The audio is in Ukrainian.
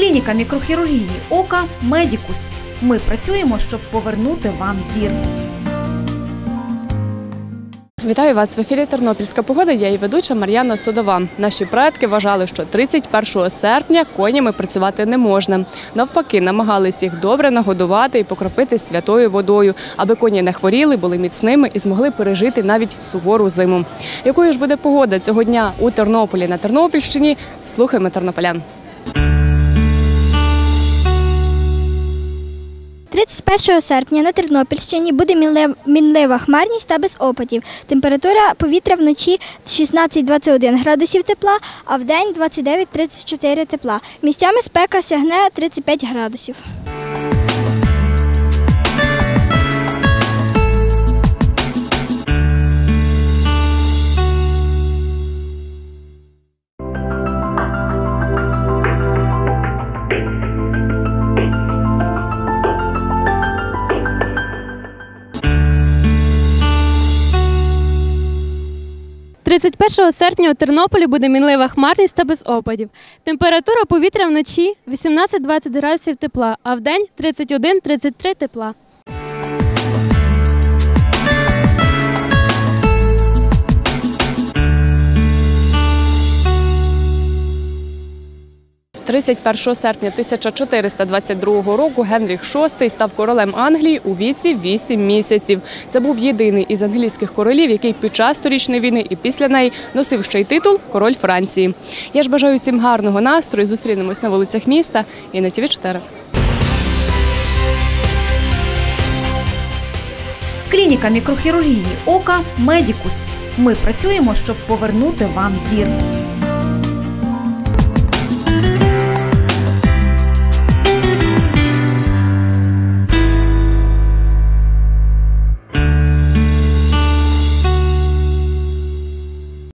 Клініка мікрохірургії ока Медікус. Ми працюємо, щоб повернути вам зір. Вітаю вас в ефірі Тернопільська погода. Я її ведуча Мар'яна Судова. Наші предки вважали, що 31 серпня конями працювати не можна. Навпаки, намагались їх добре нагодувати і покропити святою водою, аби коні не хворіли, були міцними і змогли пережити навіть сувору зиму. Якою ж буде погода цього дня у Тернополі на Тернопільщині? Слухаємо тернополян. 31 серпня на Тернопільщині буде мінлива хмарність та без опадів. Температура повітря вночі 16-21 градусів тепла, а в день 29-34 тепла. Місцями спека сягне 35 градусів. – 31 серпня у Тернополі буде мінлива хмарність та без опадів. Температура повітря вночі 18-20 градусів тепла, а в день 31-33 тепла. – 31 серпня 1422 року Генріх VI став королем Англії у віці 8 місяців. Це був єдиний із англійських королів, який під час сторічної війни і після неї носив ще й титул король Франції. Я ж бажаю всім гарного настрою. Зустрінемось на вулицях міста і на ТВ 4 Клініка мікрохірургії ока Медікус. Ми працюємо, щоб повернути вам зір.